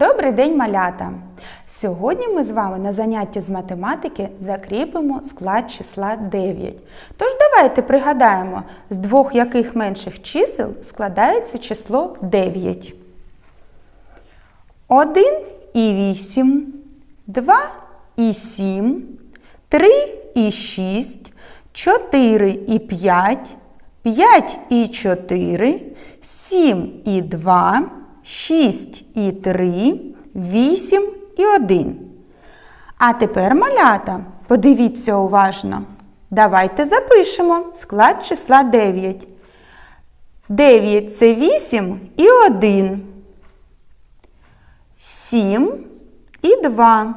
Добрий день, малята! Сьогодні ми з вами на занятті з математики закріпимо склад числа 9. Тож давайте пригадаємо, з двох яких менших чисел складається число 9. 1 і 8, 2 і 7, 3 і 6, 4 і 5, 5 і 4, 7 і 2, 6 і 3, 8 і 1. А тепер, малята, подивіться уважно. Давайте запишемо склад числа 9. 9 це 8 і 1. 7 і 2.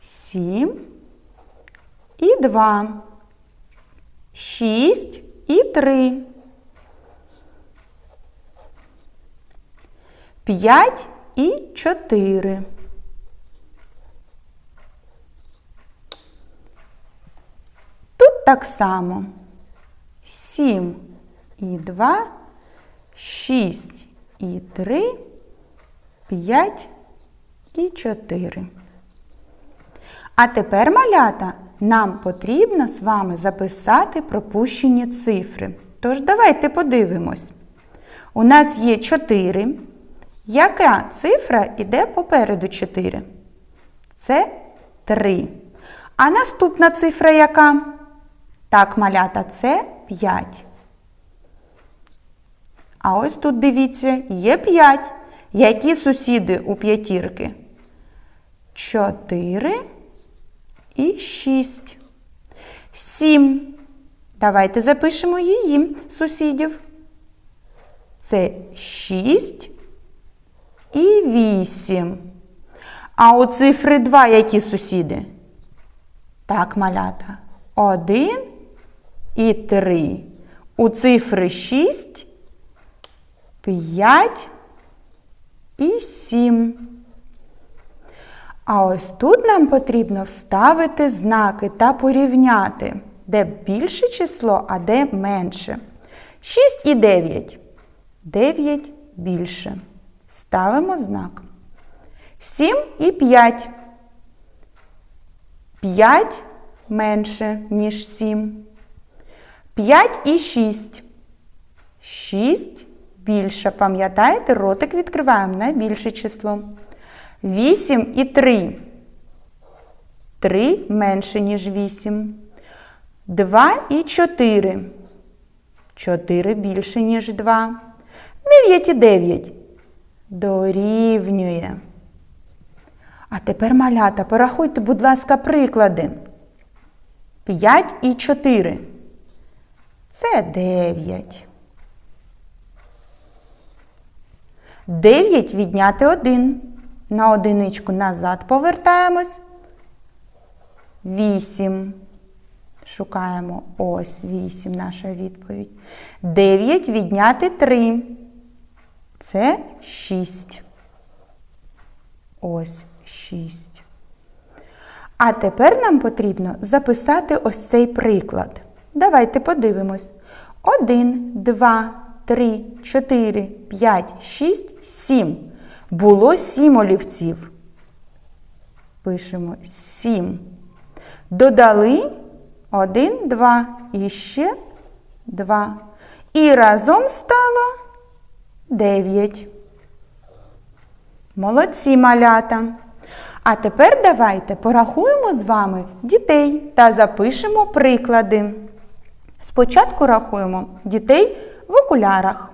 7 і 2. 6 і 3. 5 і 4. Тут так само. 7 і 2, 6 і 3, 5 і 4. А тепер, малята, нам потрібно з вами записати пропущені цифри. Тож давайте подивимось. У нас є 4. Яка цифра йде попереду 4? Це 3. А наступна цифра яка? Так, малята, це 5. А ось тут дивіться, є 5. Які сусіди у п'ятірки? 4 і 6. 7. Давайте запишемо її сусідів. Це 6 і 8. А у цифри 2 які сусіди? Так, малята. 1 і 3. У цифри 6, 5 і 7. А ось тут нам потрібно вставити знаки та порівняти, де більше число, а де менше. 6 і 9. 9 більше. Ставимо знак. 7 і 5. 5 менше, ніж 7. 5 і 6. 6 більше. Пам'ятаєте, ротик відкриваємо на більше число. 8 і 3. 3 менше, ніж 8. 2 і 4. 4 більше, ніж 2. 9 і 9. Дорівнює. А тепер, малята, порахуйте, будь ласка, приклади. 5 і 4. Це 9. 9 відняти 1. На одиничку назад повертаємось. 8. Шукаємо ось 8 наша відповідь. 9 відняти 3. Це 6. Ось 6. А тепер нам потрібно записати ось цей приклад. Давайте подивимось. 1, 2, 3, 4, 5, 6, 7. Було 7 олівців. Пишемо 7. Додали 1, 2 і ще 2. І разом стало 9. Молодці малята. А тепер давайте порахуємо з вами дітей та запишемо приклади. Спочатку рахуємо дітей в окулярах.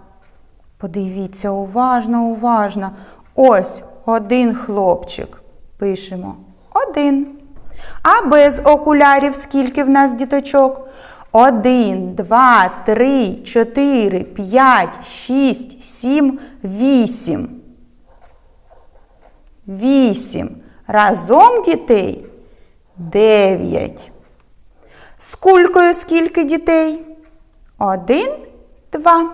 Подивіться уважно, уважно. Ось один хлопчик. Пишемо один. А без окулярів скільки в нас діточок? Один, два, три, чотири, п'ять, шість, сім, вісім. Вісім. Разом дітей дев'ять. З кулькою скільки дітей? Один, два.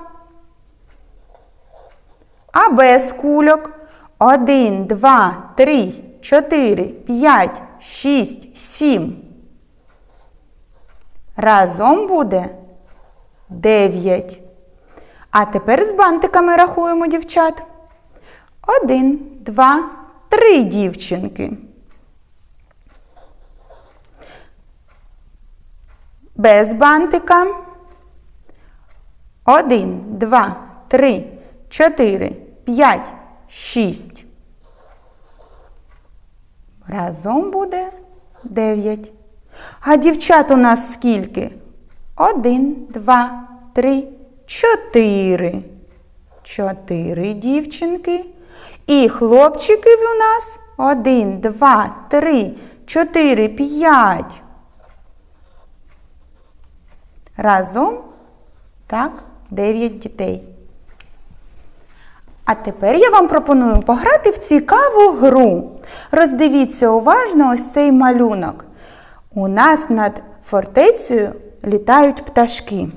А без кульок? Один, два, три, чотири, п'ять, шість, сім. Разом буде дев'ять. А тепер з бантиками рахуємо, дівчат. Один, два, три дівчинки. Без бантика. Один, два, три, чотири, п'ять, шість. Разом буде дев'ять. А дівчат у нас скільки? Один, два, три, чотири. Чотири дівчинки. І хлопчиків у нас один, два, три, чотири, п'ять. Разом так, дев'ять дітей. А тепер я вам пропоную пограти в цікаву гру. Роздивіться уважно ось цей малюнок. У нас над фортецею літають пташки.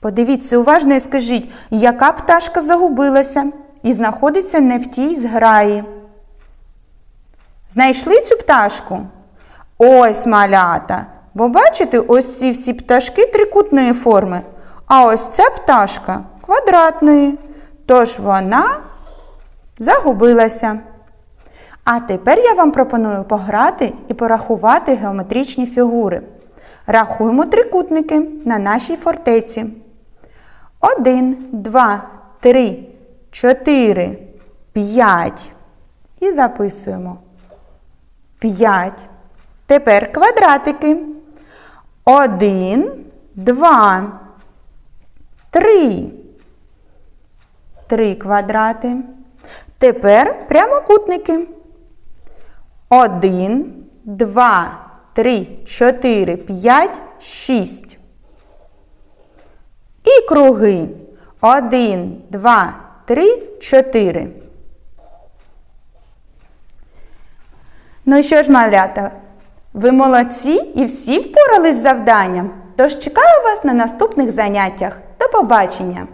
Подивіться уважно і скажіть, яка пташка загубилася і знаходиться не в тій зграї. Знайшли цю пташку? Ось малята. Бо бачите, ось ці всі пташки трикутної форми, а ось ця пташка квадратної. Тож вона загубилася. А тепер я вам пропоную пограти і порахувати геометричні фігури. Рахуємо трикутники на нашій фортеці. Один, два, три, чотири, п'ять. І записуємо. П'ять. Тепер квадратики. Один, два, три. Три квадрати. Тепер прямокутники. Один, два, три, чотири, п'ять, шість. І круги. Один, два, три, чотири. Ну що ж, малята, ви молодці і всі впорались з завданням. Тож чекаю вас на наступних заняттях. До побачення!